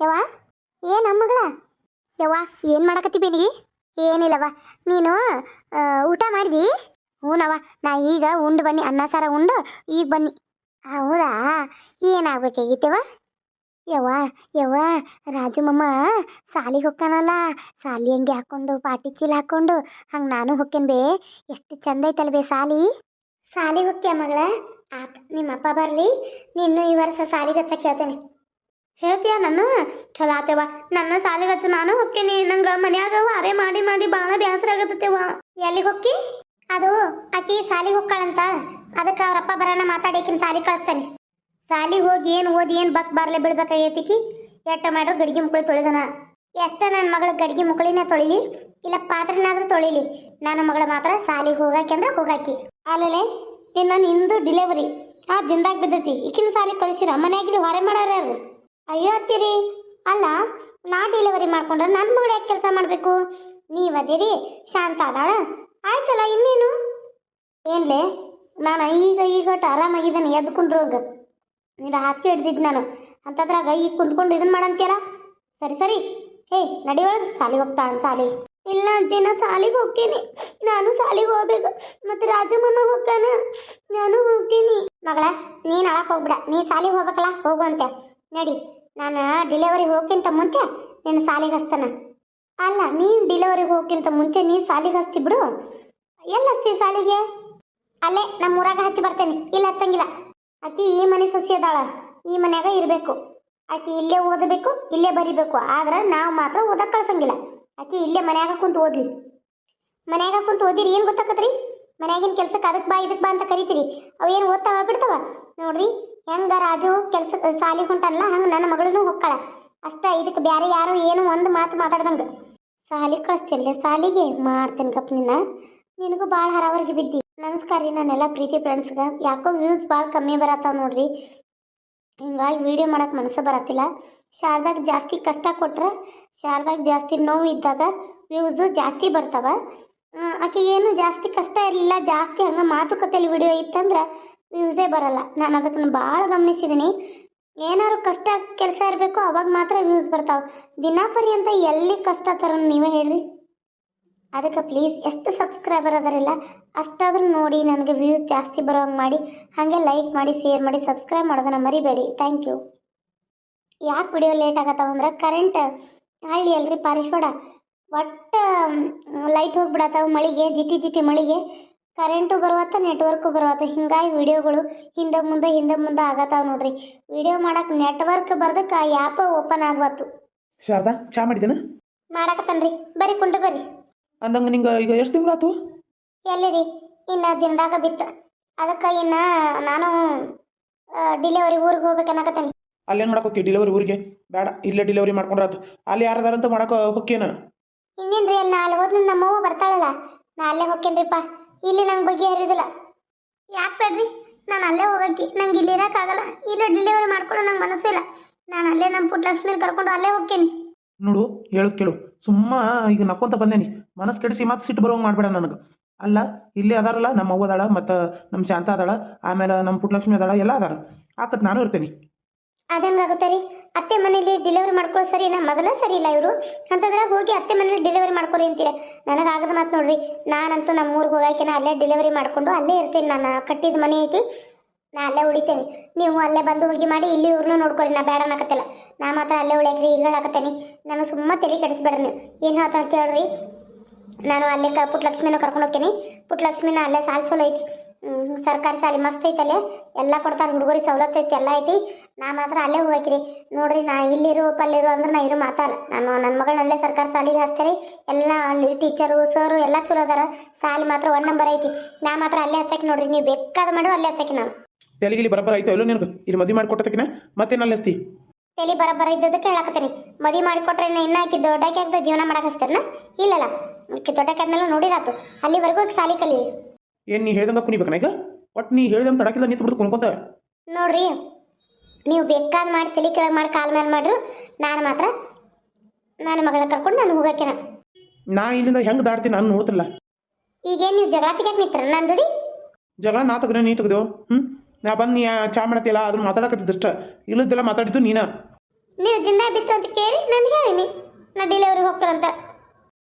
ಯವ್ವ? ಏನು ಮಗಳ? ಯವ್ವ, ಏನು ಮಾಡಕತ್ತಿ ಬೇನಿ ಏನಿಲ್ಲವ್ವ, ನೀನು ಊಟ ಮಾಡಿದಿ? ಹ್ಞೂನವ್ವ ನಾ ಈಗ ಉಂಡು ಬನ್ನಿ, ಅನ್ನ ಸಾರ ಉಂಡು, ಈಗ ಬನ್ನಿ. ಹೌದಾ? ಏನಾಗಬೇಕಾಗಿತ್ತವ ಯವ್ವ ಯವ್ವ, ರಾಜು ಮಮ್ಮ, ಸಾಲಿಗೆ ಹೊಕ್ಕಾನಲ್ಲ, ಸಾಲಿ ಅಂಗಿ ಹಾಕ್ಕೊಂಡು ಪಾಟಿ ಚೀಲ ಹಾಕ್ಕೊಂಡು ಹಂಗೆ ನಾನು ಹೊಕ್ಕೇನ್ ಬೇ, ಎಷ್ಟು ಚಂದ ಐತಲ್ ಬೇ ಸಾಲಿ? ಸಾಲಿಗೆ ಹೊಕ್ಕ್ಯ ಮಗಳ? ಆತ ನಿಮ್ಮ ಅಪ್ಪ ಬರಲಿ, ನಿನ್ನೂ ಈ ವರ್ಷ ಸಾಲಿಗೆ ಹಚ್ಚಕ್ಕೆ ಹೇಳ್ತೇನೆ ಹೇಳ್ತೀಯ ನಾನು ಚಲೋ ಆತೇವ ನನ್ನ ಸಾಲಿಗೆ ಹಚ್ಚು ನಾನು ಹೊಕ್ಕೇನಿ. ನಂಗೆ ಮನ್ಯಾಗ ವಾರೆ ಮಾಡಿ ಮಾಡಿ ಭಾಳ ಬೇಸರ ಆಗತ್ತೇವ ಎಲ್ಲಿಗೆ ಹೊಕ್ಕಿ? ಅದು ಆಕಿ ಸಾಲಿಗೆ ಹೋಗ್ಕಾಳಂತ ಅದಕ್ಕೆ ಅವರಪ್ಪ ಬರೋಣ ಮಾತಾಡಿಕಿನ ಸಾಲಿ ಕಳಿಸ್ತೇನೆ. ಸಾಲಿಗೆ ಹೋಗಿ ಏನು ಓದಿ ಏನು ಬಕ್ ಬಾರ್ಲೆ ಬೀಳ್ಬೇಕಾಗೈತಿಕಿ ಎಟ್ಟ ಮಾಡ್ರು ಗಡಿಗೆ ಮುಕ್ಕಳಿ ತೊಳಿದನ. ಎಷ್ಟ ನನ್ನ ಮಗಳ ಗಡಿಗೆ ಮುಕ್ಕಳಿನ ತೊಳಿಲಿ? ಇಲ್ಲ ಪಾತ್ರನಾದ್ರೂ ತೊಳಿಲಿ. ನನ್ನ ಮಗಳ ಮಾತ್ರ ಸಾಲಿಗೆ ಹೋಗಾಕಿ ಅಂದ್ರೆ ಹೋಗಾಕಿ. ಆಮೇಲೆ ಇನ್ನು ನಿಂದು ಡಿಲೆವರಿ ಆ ದಿನದಾಗ ಬಿದ್ದತಿ. ಈಕಿನ ಸಾಲಿಗೆ ಕಳಿಸಿರ. ಮನ್ಯಾಗಿನ ಹೊರೆ ಮಾಡೋರು ಯಾರು? ಅಯ್ಯೋ, ಅತ್ತಿರಿ. ಅಲ್ಲ ನಾ ಡೆಲಿವರಿ ಮಾಡ್ಕೊಂಡ್ರೆ ನನ್ನ ಮಗಳು ಯಾಕೆ ಕೆಲಸ ಮಾಡಬೇಕು? ನೀವದಿರಿ ಶಾಂತ ಅದಾಳ. ಆಯ್ತಲ್ಲ, ಇನ್ನೇನು? ಏನ್ಲೇ, ನಾನು ಈಗ ಈಗ ಆರಾಮಾಗಿದ್ದಾನೆ ಎದ್ಕೊಂಡ್ರು ಹೋಗ ನೀನು ಹಾಸಿಗೆ ಹಿಡ್ದಿದ್ದು ನಾನು. ಅಂತದ್ರಾಗ ಈಗ ಕುಂತ್ಕೊಂಡು ಇದನ್ನ ಮಾಡಂತೀಯಲ್ಲ ಸರಿ ಸರಿ. ಹೇ, ನಡಿ ಸಾಲಿ ಹೋಗ್ತಾಳ ಸಾಲಿ. ಇಲ್ಲ ಅಜ್ಜಿ, ನಾ ಸಾಲಿಗೆ ಹೋಗ್ತೀನಿ. ನಾನು ಸಾಲಿಗೆ ಹೋಗ್ಬೇಕು. ಮತ್ತೆ ರಾಜಮ್ಮನ ಹೋಗ್ತಾನ. ನಾನು ಹೋಗ್ತೀನಿ. ಮಗಳ, ನೀನು ಅಳಕ್ಕೆ ಹೋಗ್ಬಿಡ. ನೀ ಸಾಲಿಗೆ ಹೋಗ್ಬೇಕಲ್ಲ, ಹೋಗು ಅಂತೆ ನಡಿ. ನಾನು ಡೆಲಿವರಿ ಹೋಗ್ಕಿಂತ ಮುಂಚೆ ನೀನು ಸಾಲಿಗೆ ಅಲ್ಲ, ನೀನು ಡೆಲಿವರಿಗೆ ಹೋಗ್ಕಿಂತ ಮುಂಚೆ ನೀ ಸಾಲಿಗೆ ಹಚ್ತಿ ಬಿಡು. ಎಲ್ಲಿ ಸಾಲಿಗೆ? ಅಲ್ಲೇ ನಮ್ಮ ಊರಾಗ ಹಚ್ಚಿ ಬರ್ತೇನೆ. ಇಲ್ಲ ಹಚ್ಚಂಗಿಲ್ಲ. ಆಕಿ ಈ ಮನೆ ಸೊಸಿ ಅದಾಳ. ಈ ಮನ್ಯಾಗ ಇರಬೇಕು. ಆಕಿ ಇಲ್ಲೇ ಓದಬೇಕು, ಇಲ್ಲೇ ಬರಿಬೇಕು. ಆದ್ರೆ ನಾವು ಮಾತ್ರ ಓದಕ್ಕೆ ಕಳ್ಸಂಗಿಲ್ಲ. ಆಕಿ ಇಲ್ಲೇ ಮನ್ಯಾಗ ಕುಂತು ಓದ್ಲಿ. ಮನ್ಯಾಗ ಕುಂತು ಓದಿರಿ, ಏನು ಗೊತ್ತಾಕತ್ರಿ? ಮನ್ಯಾಗಿನ ಕೆಲ್ಸಕ್ಕೆ ಅದಕ್ಕೆ ಬಾ ಇದಕ್ಕೆ ಬಾ ಅಂತ ಕರಿತೀರಿ. ಅವು ಏನು ಓದ್ತಾವ, ಬಿಡ್ತಾವ? ನೋಡ್ರಿ ಹೆಂಗ ರಾಜು ಕೆಲ್ಸ, ಸಾಲಿ ಹೊಂಟಲ್ಲ ಹಂಗೆ ನನ್ನ ಮಗಳೂ ಹೊಕ್ಕಳ. ಅಷ್ಟ ಇದಕ್ಕೆ ಬ್ಯಾರೆ ಯಾರು ಏನು ಒಂದು ಮಾತು ಮಾತಾಡ್ದಂಗೆ. ಸಾಲಿ ಕಳಿಸ್ತೀನಿ ಸಾಲಿಗೆ ಮಾಡ್ತೇನೆ ಕಪ್ ನಿನ್ನ ನಿನಗೂ ಭಾಳ ಹರಾವರ್ಗೆ ಬಿದ್ದಿ. ನಮಸ್ಕಾರ ರೀ ನನ್ನೆಲ್ಲ ಪ್ರೀತಿ ಫ್ರೆಂಡ್ಸ್ಗೆ ಯಾಕೋ ವ್ಯೂಸ್ ಭಾಳ ಕಮ್ಮಿ ಬರತ್ತಾವ ನೋಡ್ರಿ. ಹಿಂಗಾಗಿ ವಿಡಿಯೋ ಮಾಡೋಕೆ ಮನಸ್ಸು ಬರತ್ತಿಲ್ಲ. ಶಾರದಾಗ ಜಾಸ್ತಿ ಕಷ್ಟ ಕೊಟ್ರೆ, ಶಾರದಾಗ ಜಾಸ್ತಿ ನೋವು ಇದ್ದಾಗ ವ್ಯೂಸು ಜಾಸ್ತಿ ಬರ್ತಾವ. ಏನು ಜಾಸ್ತಿ ಕಷ್ಟ ಇರಲಿಲ್ಲ, ಜಾಸ್ತಿ ಹಂಗೆ ಮಾತುಕತೆಯಲ್ಲಿ ವಿಡಿಯೋ ಇತ್ತಂದ್ರೆ ವ್ಯೂಸೇ ಬರಲ್ಲ. ನಾನು ಅದಕ್ಕೆ ಭಾಳ ಗಮನಿಸಿದ್ದೀನಿ ಏನಾದ್ರು ಕಷ್ಟ ಕೆಲಸ ಇರಬೇಕು, ಅವಾಗ ಮಾತ್ರ ವ್ಯೂಸ್ ಬರ್ತಾವೆ. ದಿನ ಪರ್ಯಂತ ಎಲ್ಲಿ ಕಷ್ಟ ತರ ನೀವೇ ಹೇಳ್ರಿ. ಅದಕ್ಕೆ ಪ್ಲೀಸ್ ಎಷ್ಟು ಸಬ್ಸ್ಕ್ರೈಬರ್ ಅದರಿಲ್ಲ, ಅಷ್ಟಾದ್ರೂ ನೋಡಿ ನನಗೆ ವ್ಯೂಸ್ ಜಾಸ್ತಿ ಬರೋ ಹಂಗೆ ಮಾಡಿ, ಹಾಗೆ ಲೈಕ್ ಮಾಡಿ ಶೇರ್ ಮಾಡಿ ಸಬ್ಸ್ಕ್ರೈಬ್ ಮಾಡೋದನ್ನ ಮರಿಬೇಡಿ. ಥ್ಯಾಂಕ್ ಯು ಯಾಕೆ ವಿಡಿಯೋ ಲೇಟ್ ಆಗತ್ತಾವ ಅಂದ್ರೆ ಕರೆಂಟ್ ಹಳ್ಳಿ ಅಲ್ರಿ ಪಾರಿಶ್ವಾಡ. ಒಟ್ಟು ಲೈಟ್ ಹೋಗಿಬಿಡತ್ತಾವ ಮಳಿಗೆ, ಜಿಟಿ ಜಿಟಿ ಮಳಿಗೆ. ಕರೆಂಟು ಬರುವತ್ತ ನೆಟ್ವರ್ಕು ಬರುವತ್ತ ಹಿಂಗಾಗಿ ವಿಡಿಯೋಗಳು ಹಿಂದೆ ಮುಂದೆ ಹಿಂದೆ ಮುಂದೆ ಆಗತ್ತಾವ ನೋಡ್ರಿ. ವಿಡಿಯೋ ಮಾಡಕ್ಕೆ ನೆಟ್ವರ್ಕ್ ಬರ್ದಕ್ಕೆ ಆ ಆ್ಯಪ್ ಓಪನ್ ಆಗ್ಬತ್ತು ಶಾರದಾ ಚಾ ಮಾಡಿದನ ಮಾಡಕತ್ತನ್ರಿ. ಬರಿ ಕುಂಡ್ರಿ ಬರ್ರಿ. ಅಂದಂಗ ನಿಂಗೆ ಈಗ ಎಷ್ಟು ತಿಂಗಳಾತು? ಎಲ್ಲಿರಿ? ಇನ್ನು ದಿನದಾಗ ಬಿತ್ತು. ಅದಕ್ಕೆ ಇನ್ನ ನಾನು ಡಿಲಿವರಿ ಊರಿಗೆ ಹೋಗ್ಬೇಕನ್ನಕತ್ತೇನೆ ಅಲ್ಲೇ ಮಾಡಕ್ಕೆ ಡಿಲಿವರಿ ಊರಿಗೆ. ಬೇಡ ಇಲ್ಲೇ ಡಿಲಿವರಿ ಮಾಡ್ಕೊಂಡ್ರಾತು ಅಲ್ಲಿ ಯಾರದಾರಂತ ಮಾಡಕ್ಕೆ ಹೊಕ್ಕೇನ ಇನ್ನೇನ್ರಿ ಅಲ್ಲಿ ನಾಳೆ ಹೋದ್ ನಮ್ಮವ್ವ ಬರ್ತಾಳಲ್ಲ. ನಾ ಅಲ್ಲೇ ಹೋಗ್ತೇನ್ರಿಪ್ಪ ಇಲ್ಲಿ ನಂಗೆ ಬಗ್ಗೆ ಹರಿಯೋದಿಲ್ಲ ಯಾಕೆ ಬೇಡ್ರಿ? ನಾನು ಅಲ್ಲೇ ಹೋಗಕ್ಕೆ. ನಂಗೆ ಇಲ್ಲಿ ಇರೋಕ್ಕಾಗಲ್ಲ. ಇಲ್ಲೇ ಡೆಲಿವರಿ ಮಾಡ್ಕೊಳ್ಳೋ ನಂಗೆ ಮನಸ್ಸಿಲ್ಲ ನಾನು ಅಲ್ಲೇ ನಮ್ಮ ಪುಟ್ಟಲಕ್ಷ್ಮಿ ಕರ್ಕೊಂಡು ಅಲ್ಲೇ ಹೋಗ್ತೀನಿ. ನೋಡು, ಹೇಳು, ಕೇಳು. ಸುಮ್ಮ ಈಗ ನಕ್ಕೊಂತ ಬಂದೇನಿ. ಮನಸ್ಸು ಕೆಡಿಸಿ ಮತ್ತೆ ಸಿಟ್ಟು ಬರೋಂಗೆ ಮಾಡಬೇಡ ನನಗೆ. ಅಲ್ಲ, ಇಲ್ಲಿ ಅದಾರಲ್ಲ ನಮ್ಮ ಅವ್ವ ಅದಾಳ, ಮತ್ತು ನಮ್ಮ ಶಾಂತ ಅದಾಳ, ಆಮೇಲೆ ನಮ್ಮ ಪುಟ್ಟಲಕ್ಷ್ಮಿ ಅದಾಳ, ಎಲ್ಲ ಅದಾರ. ಆಕತ್ ನಾನು ಇರ್ತೀನಿ. ಅದಂಗಾಗುತ್ತೆ ರೀ. ಅತ್ತೆ ಮನೇಲಿ ಡೆಲಿವರಿ ಮಾಡ್ಕೊಳ್ಳೋ ಸರಿ ನಾ ಮೊದಲ ಸರಿ ಇಲ್ಲ ಇವರು. ಅಂತಂದ್ರೆ ಹೋಗಿ ಅತ್ತೆ ಮನೇಲಿ ಡೆಲಿವರಿ ಮಾಡ್ಕೊರಿ ಅಂತೀರ. ಆಗದ ಮಾತು ನೋಡ್ರಿ. ನಾನಂತೂ ನಮ್ಮ ಊರಿಗೆ ಹೋಗಾಕಿನ ಅಲ್ಲೇ ಡೆಲಿವರಿ ಮಾಡಿಕೊಂಡು ಅಲ್ಲೇ ಇರ್ತೀನಿ ನಾನು. ಕಟ್ಟಿದ ಮನೆ ಐತಿ. ನಾ ಅಲ್ಲೇ ಉಳಿತೇನೆ. ನೀವು ಅಲ್ಲೇ ಬಂದು ಹೋಗಿ ಮಾಡಿ ಇಲ್ಲಿ ಇವ್ರನ್ನೂ ನೋಡ್ಕೊಳ್ಳಿ ನಾ ಬೇಡ ಅನ್ನಕತ್ತಿಲ್ಲ. ನಾ ಮಾತ್ರ ಅಲ್ಲೇ ಉಳಿಯಕ್ರಿ ಈಗ ನಾನು ಸುಮ್ಮ ತಲೆ ಕೆಡಿಸ್ಬೇಡ್ರಿ ನೀವು. ಏನು ಹೇಳ್ತಾ ಕೇಳ್ರಿ ನಾನು ಅಲ್ಲೇ ಕ ಪುಟ್ಟಲಕ್ಷ್ಮಿನೂ ಕರ್ಕೊಂಡು ಹೋಗ್ತೀನಿ. ಪುಟ್ಟಲಕ್ಷ್ಮಿನ ಅಲ್ಲೇ ಸಾಲ್ ಚಲೋ ಐತಿ. ಸರ್ಕಾರಿ ಸಾಲಿ ಮಸ್ತ್ ಐತಲ್ಲೇ? ಎಲ್ಲ ಕೊಡ್ತಾರೆ ಹುಡುಗರಿಗೆ ಸವಲತ್ತು ಐತಿ ಎಲ್ಲ ಐತಿ. ನಾ ಮಾತ್ರ ಅಲ್ಲೇ ಹೋಗ್ಬೇಕ್ರಿ. ನೋಡ್ರಿ ನಾ ಇಲ್ಲಿರು ಪಲ್ಲಿರು ಅಂದ್ರೆ ನಾ ಇರು ಮಾತಲ್ಲ. ನಾನು ನನ್ನ ಮಗಳನ್ನಲ್ಲೇ ಸರ್ಕಾರಿ ಸಾಲಿಗೆ ಹಚ್ತೇನೆ. ಎಲ್ಲ ಅಲ್ಲಿ ಟೀಚರು ಸರು ಎಲ್ಲ ಚಲೋ ಅದಾರ. ಸಾಲಿ ಮಾತ್ರ ಒನ್ ನಂಬರ್ ಐತಿ. ನಾ ಮಾತ್ರ ಅಲ್ಲೇ ಹಚ್ಚಕ್ಕೆ ನೋಡ್ರಿ ನೀವು ಬೇಕಾದ ಮಾಡ್ರು ಅಲ್ಲೇ ಹಚ್ಚಕ್ಕೆ ನಾನು. ತೆಲಿಗಿಲಿ ಬರಬರ ಐತೋ ಎಲ್ಲೋ ನಿನಗೆ? ಇಲ್ಲಿ ಮದುವೆ ಮಾಡಿಕೊಟ್ಟಕಿನ ಮತ್ತೇನು ಅಲ್ಲಿ ಹಚ್ತಿ? ತಲೆ ಬರಬರ ಇದ್ದದಕ್ಕೆ ಹೇಳಕತ್ತೀನಿ ಮದಿ ಮಾಡಿಕೊಟ್ರೆ ಇನ್ನ ಆಕಿ ದೊಡ್ಡಕ್ಕೆ ಅಂತ ಜೀವನ ಮಾಡಕ್ಕೆ ಹಚ್ತಾರನ? ಇಲ್ಲಲ್ಲ ಆಕಿ ದೊಡ್ಡಕ್ಕೆ ಆದ್ಮೇಲೆ ನೋಡಿರಾತು. ಅಲ್ಲಿವರೆಗೂ ಸಾಲಿ ಕಲಿ ಏನು ನೀ ಹೇಳ್ದಂಗೆ ಕುಣಿಬೇಕು ಈಗ ಒಟ್ಟು ನೀ ಹೇಳ್ದಂಗೆ ತಡಕಿಲ್ಲ ನಿಂತು ಬಿಡ್ತು ಕುಣ್ಕೊಂತ. ನೋಡ್ರಿ ನೀವು ಬೇಕಾದ್ ಮಾಡಿ ತಲೆ ಕೆಳಗೆ ಮಾಡಿ ಕಾಲ್ ಮೇಲೆ ಮಾಡ್ರು ನಾನು ಮಾತ್ರ ನನ್ನ ಮಗಳ ಕರ್ಕೊಂಡು ನಾನು ಹೋಗಕ್ಕೆನ ನಾ ಇಲ್ಲಿಂದ ಹೆಂಗೆ ದಾಡ್ತೀನಿ ನಾನು ನೋಡ್ತಿಲ್ಲ. ಈಗೇನು ನೀವು ಜಗಳ ತೆಗಿಯಕ್ಕೆ ನಿಂತ್ರ ನನ್ನ ಜೋಡಿ? ಜಗಳ ನಾ ತೆಗ್ದೆ ನೀ ತೆಗ್ದೆವು ಹ್ಞೂ ನಾ ಬಂದು ನೀ ಚಾ ಮಾಡತ್ತಿಲ್ಲ ಅದನ್ನ ಮಾತಾಡಕತ್ತಿದ್ದಷ್ಟ. ಇಲ್ಲದ್ದೆಲ್ಲ ಮಾತಾಡಿದ್ದು ನೀನ. ನೀವು ದಿನ ಬಿತ್ತು ಅಂತ ಕೇಳಿ ನಾನು ಹೇಳಿನಿ. ನಾ ಡಿಲಿವರಿ ಹೋಗ್ತಾರಂತ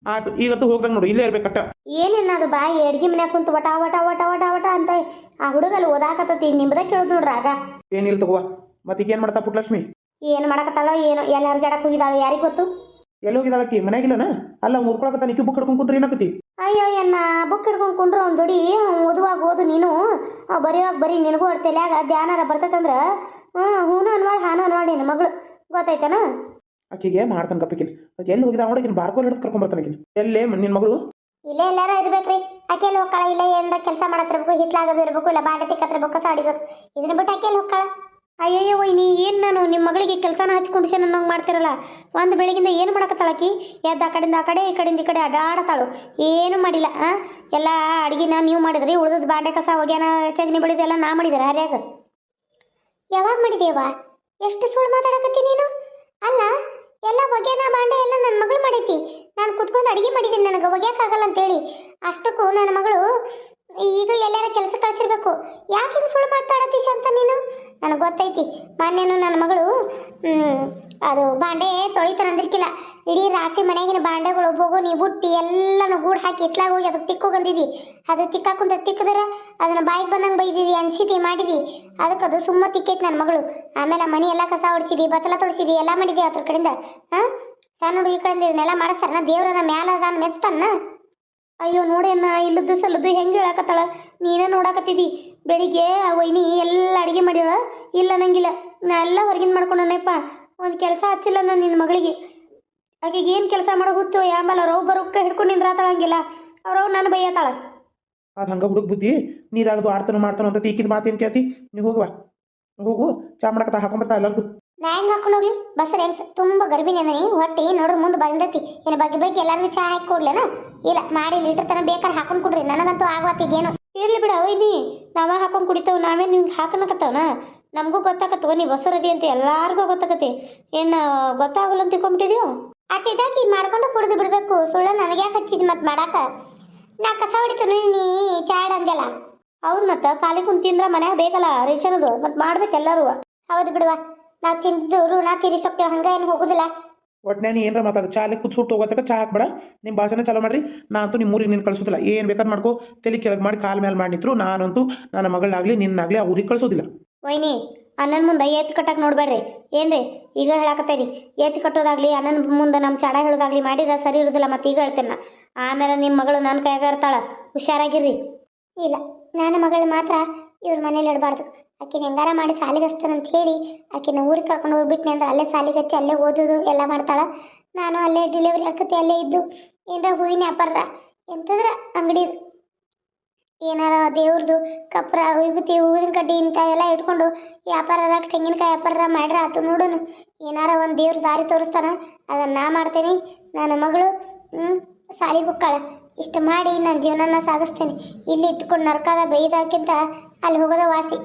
ಆಯ್ತು ಇವತ್ತು ಹೋಗ್ದಂಗೆ ನೋಡು ಇಲ್ಲೇ ಇರ್ಬೇಕಟ್ಟ ಏನೇನದು ಬಾಯಿ ಅಡ್ಗೆ ಮನ್ಯಾಗ ಕುಂತು ವಟ ವಟ ವಟ ವಟ ವಟ ಅಂತ ಆ ಹುಡುಗಲ್ಲಿ ಓದಾಕತ್ತತಿ ನಿಮ್ದ ಕೇಳುದು ನೋಡ್ರಿ ಆಗ ಏನಿಲ್ಲ ತಗೋ ಮತ್ತೆ ಈಗ ಏನು ಮಾಡ್ತಾ ಪುಟ್ಲಕ್ಷ್ಮಿ? ಏನು ಮಾಡಕತ್ತಾಳೋ ಏನೋ ಎಲ್ಲ ಗಡಕ್ ಹೋಗಿದ್ದಾಳು ಯಾರಿಗೆ ಗೊತ್ತು? ಎಲ್ಲಿ ಹೋಗಿದಾಳಕ್ಕಿ ಮನ್ಯಾಗಿಲ್ಲನ ಅಲ್ಲ ಮುದ್ಕೊಳಕತ್ತ ನಿಕ್ಕಿ ಬುಕ್ ಹಿಡ್ಕೊಂಡು ಕುಂತ್ರಿ ಏನಕತಿ? ಅಯ್ಯೋ ಎನ್ನ ಬುಕ್ ಹಿಡ್ಕೊಂಡು ಕುಂಡ್ರು ಅವ್ನು ದುಡಿ ಓದುವಾಗ ಓದು ನೀನು. ಅವ್ ಬರೆಯುವಾಗ ಬರೀ ನಿನಗೂ ಅವ್ರ ತಲ್ಯಾಗ ಧ್ಯಾನಾರ ಬರ್ತೈತಂದ್ರ ಹ್ಞೂ ಹೂನು ಅನ್ವಾಳ ಹಾನು ಅನ್ವಾಳ ನಿನ್ನ ಮಗಳು. ಗೊತ್ತೈತನ ಆಕಿಗೆ ಮಾಡ್ತಾನೆ ಕಪ್ಪಿಕಿನ ಎಲ್ಲಿ ಹೋಗಿದ ನೋಡಕಿನ ಬಾರ್ಕೋಲ್ ಹಿಡಿದು ಕರ್ಕೊಂಬರ್ತಾನೆ ಆಕಿನ ಎಲ್ಲೇ ನಿನ್ನ ಮಗಳು? ಇಲ್ಲೇ ಎಲ್ಲಾರ ಇರ್ಬೇಕ್ರಿ. ಆಕೆಯಲ್ಲಿ ಹೋಗ್ಕಳ? ಇಲ್ಲ ಏನಾರ ಕೆಲಸ ಮಾಡತ್ತಿರ್ಬೇಕು ಹಿತ್ಲಾಗದ ಇರ್ಬೇಕು ಇಲ್ಲ ಬಾಂಡೆ ತಿಕ್ಕತ್ತಿರ್ಬೇಕು ಕಸ ಹೊಡಿಬೇಕು. ಇದನ್ನ ಬಿಟ್ಟು ಆಕೆಯಲ್ಲಿ ಹೋಗ್ಕಳ? ಅಯ್ಯಯ್ಯೋ ನೀ ಏನು ನಾನು ನಿಮ್ಮ ಮಗಳಿಗೆ ಕೆಲಸನ ಹಚ್ಕೊಂಡು ಅನ್ನೋಂಗೆ ಮಾಡ್ತಿರಲ್ಲ? ಒಂದು ಬೆಳಗಿಂದ ಏನು ಮಾಡಕತ್ತಾಳಕಿ? ಎದ್ದು ಆ ಕಡೆಯಿಂದ ಆ ಕಡೆ ಈ ಕಡೆಯಿಂದ ಈ ಕಡೆ ಅಡಾಡತಾಳು ಏನು ಮಾಡಿಲ್ಲ ಆ? ಎಲ್ಲ ಅಡ್ಗಿನ ನೀವು ಮಾಡಿದ್ರಿ ಉಳಿದ ಬಾಂಡೆ ಕಸ ಹೋಗ್ಯಾನ ಚಗ್ನಿ ಬೆಳೆದು ಎಲ್ಲ ನಾ ಮಾಡಿದಾರೆ ಹರ್ಯಾಗ? ಯಾವಾಗ ಮಾಡಿದೇವಾ ಎಷ್ಟು ಸುಳ್ಳು ಮಾತಾಡಕತ್ತಿ ನೀನು? ಅಲ್ಲ ಎಲ್ಲ ಒಗ್ಯಾನ ಬಾಂಡೆ ಎಲ್ಲ ನನ್ನ ಮಗಳು ಮಾಡೈತಿ. ನಾನು ಕುತ್ಕೊಂಡು ಅಡಿಗೆ ಮಾಡಿದ್ದೀನಿ ನನಗೆ ಒಗ್ಯಾಕಾಗಲ್ಲ ಅಂತೇಳಿ. ಅಷ್ಟಕ್ಕೂ ನನ್ನ ಮಗಳು ಈಗ ಎಲ್ಲಾರ ಕೆಲಸ ಕಳಿಸಿರ್ಬೇಕು. ಯಾಕೆ ಹಿಂಗೆ ಸುಳ್ಳು ಮಾಡ್ತಾಳತ್ತೀಶ ಅಂತ ನೀನು? ನನಗೆ ಗೊತ್ತೈತಿ. ಮೊನ್ನೆನು ನನ್ನ ಮಗಳು ಅದು ಬಾಂಡೆ ತೊಳಿತಾರೆ ಅಂದಿರ್ಕಿಲ್ಲ. ಇಡೀ ರಾಸಿ ಮನೆಗಿನ ಬಾಂಡೆಗಳು ಬೋಗುನಿ ಬುಟ್ಟಿ ಎಲ್ಲನೂ ಗೂಡು ಹಾಕಿ ಇತ್ಲಾಗ ಹೋಗಿ ಅದು ತಿಕ್ಕು ಬಂದಿದ್ವಿ ಅದು ತಿಕ್ಕಾಕುಂತ ತಿಕ್ಕಿದ್ರೆ ಅದನ್ನ ಬಾಯಿಗೆ ಬಂದಂಗೆ ಬೈದಿದ್ವಿ ಅನ್ಸಿತಿ ಮಾಡಿದಿ. ಅದಕ್ಕೆ ಅದು ಸುಮ್ಮ ತಿಕ್ಕೈತೆ ನನ್ನ ಮಗಳು. ಆಮೇಲೆ ಮನೆ ಎಲ್ಲ ಕಸ ಹೊಡ್ಸಿದಿ ಬತ್ತಲ ತೊಳ್ಸಿದಿ, ಎಲ್ಲ ಮಾಡಿದಿ ಅದ್ರ ಕಡೆಯಿಂದ ಹಾಂ? ಸಣ್ಣ ಹುಡುಗಿ ಕಡೆಯಿಂದ ಇದನ್ನೆಲ್ಲ ಮಾಡಿಸ್ತಾರನ? ದೇವ್ರನ್ನ ಮ್ಯಾಲ ಅದಾನ ಮೆಚ್ತಾನ ಅಯ್ಯೋ ನೋಡೇನ ಇಲ್ಲದ್ದು ಸಲ್ಲದ್ದು ಹೆಂಗೆ ಹೇಳಕತ್ತಾಳ? ನೀನೇ ನೋಡಾಕತ್ತಿದಿ. ಬೆಳಿಗ್ಗೆ ಆ ವೈನಿ ಎಲ್ಲ ಅಡಿಗೆ ಮಾಡ್ಯಾಳ. ಇಲ್ಲ ನಂಗಿಲ್ಲ ನಾ ಎಲ್ಲ ಹೊರಗಿಂದ ಮಾಡ್ಕೊಂಡನಪ್ಪ. ಒಂದು ಕೆಲಸ ಹಚ್ಚಿಲ್ಲ ನಾನು ನಿನ್ನ ಮಗಳಿಗೆ. ಆಕೆಗೆ ಏನು ಕೆಲಸ ಮಾಡೋ ಹುಚ್ಚು ಆಮೇಲೆ ಅವ್ರವ್ ಬರೋಕ್ಕೆ ಹಿಡ್ಕೊಂಡು ನಿಂದ್ರಾತಳಂಗಿಲ್ಲ ಅವ್ರವ್ ನನ್ನ ಬೈಯತಾಳ ಅದು ಹಂಗೆ ಹುಡುಗ ಬುದ್ಧಿ? ನೀರಾಗದು ಆಡ್ತಾನೋ ಮಾಡ್ತಾನೋ ಅಂತ ಈಕಿದ ಮಾತೇನು ಕೇಳ್ತಿ? ನೀವು ಹೋಗುವ ಹೋಗು ಚಾ ಮಾಡಕತ್ತ ಹಾಕೊಂಡ್ಬರ್ತಾ ಎಲ್ಲರಿಗೂ. ನಾ ಹೆಂಗೆ ಹಾಕೊಂಡು ಹೋಗ್ಲಿ? ಬಸ್ ರೆನ್ಸ್ ತುಂಬ ಗರ್ಭಿಣಿ ಅದನಿ. ಹೊಟ್ಟಿ ನೋಡ್ರಿ ಮುಂದೆ ಬಂದೈತಿ. ಏನು ಬಗ್ಗೆ ಬಗ್ಗೆ ಎಲ್ಲರಿಗೂ ಚಾ ಹಾಕಿ ಕೊಡ್ಲೇನ? ಇಲ್ಲ ಮಾಡಿ ಲೀಟರ್ ತನಕ ಬೇಕಾದ್ರೆ ಹಾಕೊಂಡು ಕೊಡ್ರಿ. ನನಗಂತೂ ಆಗವತ್ತಿಗೇನು ಇರ್ಲಿ ಬಿಡ ಒಯ್ನಿ ನಾವ ಹಾಕೊಂಡು ಕುಡಿತಾವ, ನಾವೇ ನಿಮ್ಗೆ ಹಾಕನಕತ್ತವನ? ನಮಗೂ ಗೊತ್ತಾಕತ್ತವ, ನೀ ಬಸರದಿ ಅಂತ ಎಲ್ಲಾರ್ಗೂ ಗೊತ್ತಾಗತ್ತೆ ಏನು ಗೊತ್ತಾಗಲ್ಲ ಅಂತ ತಿಳ್ಕೊಂಬಿಟ್ಟಿದ್ಯೋ? ಅಟ್ಟಿದಾಕಿ ಮಾಡ್ಕೊಂಡು ಕುಡಿದು ಬಿಡಬೇಕು. ಸುಳ್ಳು ನನಗೆ ಯಾಕೆ ಹಚ್ಚಿದ್ ಮತ್ತೆ ಮಾಡಾಕ? ನಾ ಕಸ ಹೊಡಿತೀನಿ, ನೀ ಚಾಡ್ ಅಂದೆಲ್ಲ ಹೌದು ಮತ್ತೆ, ಖಾಲಿ ಕುಂತ್ ತಿಂದ್ರ ಮನ್ಯಾಗ ಬೇಕಲ್ಲ ರೇಷನದು ಮತ್ತೆ ಮಾಡ್ಬೇಕು ಎಲ್ಲರೂ. ಹೌದು ಬಿಡುವ. ನಾವು ತಿಂದಿದ್ದು ನಾ ತೀರಿಸೋಕ್ತೇವೆ, ಹಂಗೆ ಏನು ಹೋಗುದಿಲ್ಲ. ಒಟ್ನೇ ಏನರ ಏನಾರ ಮಾತಾಡ ಚಾಲೆ ಅಲ್ಲಿ ಕುದ್ಸುಟ್ಟು ಹೋಗೋತಕ ಚಾ ಹಾಕ್ಬೇಡ. ನಿಮ್ಮ ಭಾಷೆನ ಚಾಲೂ ಮಾಡ್ರಿ. ನಾನಂತೂ ನಿಮ್ಮ ಊರಿಗೆ ನಿನ್ನ ಕಳ್ಸೋದಿಲ್ಲ. ಏನು ಬೇಕಾದ್ರೆ ಮಾಡ್ಕೋ. ತಲೆ ಕೆಳಗೆ ಮಾಡಿ ಕಾಲ ಮೇಲೆ ಮಾಡಿದ್ರು. ನಾನಂತೂ ನನ್ನ ಮಗಳಾಗಲಿ ನಿನ್ನಾಗಲಿ ಆ ಊರಿಗೆ ಕಳಿಸೋದಿಲ್ಲ. ವೈನಿ ಅನ್ನನ ಮುಂದೆ ಏತ್ ಕಟ್ಟಕ್ಕೆ ನೋಡ್ಬೇಡ್ರಿ. ಏನ್ರಿ? ಈಗ ಹೇಳಾಕತ್ತೇರಿ. ಏತ್ ಕಟ್ಟೋದಾಗ್ಲಿ ಅನ್ನನ ಮುಂದೆ ನಮ್ಮ ಚಾಡ ಹೇಳೋದಾಗ್ಲಿ ಮಾಡಿದ್ರೆ ಸರಿ ಇರೋದಿಲ್ಲ ಮತ್ತೆ ಈಗ ಹೇಳ್ತೇನೆ ನಾ. ಆಮೇಲೆ ನಿಮ್ಮ ಮಗಳು ನನ್ನ ಕೈಯಾಗ ಇರ್ತಾಳ. ಹುಷಾರಾಗಿರ್ರಿ. ಇಲ್ಲ ನನ್ನ ಮಗಳು ಮಾತ್ರ ಇವ್ರ ಮನೇಲಿ ಇಡಬಾರ್ದು. ಆಕಿನ ಹೆಂಗಾರ ಮಾಡಿ ಅಂತ ಹೇಳಿ ಆಕಿನ ಊರಿಗೆ ಕರ್ಕೊಂಡು ಹೋಗ್ಬಿಟ್ನೆ ಅಂದ್ರೆ ಅಲ್ಲೇ ಸಾಲಿಗೆ ಹಚ್ಚಿ ಅಲ್ಲೇ ಓದೋದು ಎಲ್ಲ ಮಾಡ್ತಾಳೆ. ನಾನು ಅಲ್ಲೇ ಡೆಲಿವರಿ ಆಕತಿ ಅಲ್ಲೇ ಇದ್ದು. ಏನಾರ ಹೂವಿನ ವ್ಯಾಪಾರ ಎಂತಂದ್ರೆ ಅಂಗಡಿ ಏನಾರ ದೇವ್ರದ್ದು ಕಪ್ರ, ವಿಭೂತಿ, ಹೂವಿನ ಕಡ್ಡಿ ಇಂಥವೆಲ್ಲ ಇಟ್ಕೊಂಡು ವ್ಯಾಪಾರ ತೆಂಗಿನಕಾಯಿ ವ್ಯಾಪಾರ ಮಾಡ್ರ ಆತು ನೋಡೋನು. ಏನಾರ ಒಂದು ದೇವ್ರ ದಾರಿ ತೋರಿಸ್ತಾನ, ಅದನ್ನ ನಾ ಮಾಡ್ತೇನೆ. ನನ್ನ ಮಗಳು ಸಾಲಿಗೆ ಹೋಗ್ತಾಳ. ಇಷ್ಟು ಮಾಡಿ ನನ್ನ ಜೀವನನ ಸಾಗಿಸ್ತೇನೆ. ಇಲ್ಲಿ ಇಟ್ಕೊಂಡು ನರ್ಕಾದ ಬೈದಾಕಿಂತ ಅಲ್ಲಿ ಹೋಗೋದ ವಾಸಿ